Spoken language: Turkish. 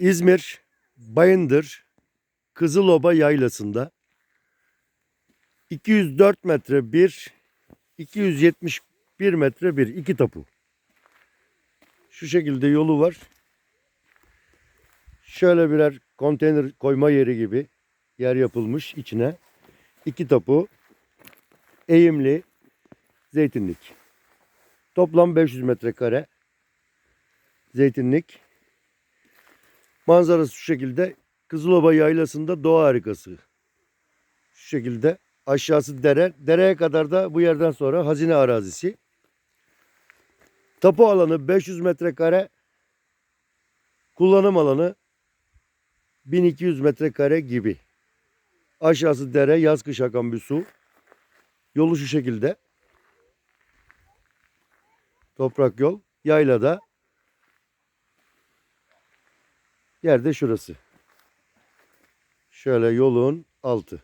İzmir, Bayındır, Kızıloba yaylasında 204 metre bir, 271 metre bir, iki tapu. Şu şekilde yolu var. Şöyle birer konteyner koyma yeri gibi yer yapılmış içine. iki tapu, eğimli, zeytinlik. Toplam 500 metrekare zeytinlik. Manzarası şu şekilde. Kızılova yaylasında doğa harikası. Şu şekilde. Aşağısı dere. Dereye kadar da bu yerden sonra hazine arazisi. Tapu alanı 500 metrekare. Kullanım alanı 1200 metrekare gibi. Aşağısı dere, yaz kış akan bir su. Yolu şu şekilde. Toprak yol. Yaylada. Yerde şurası. Şöyle yolun altı.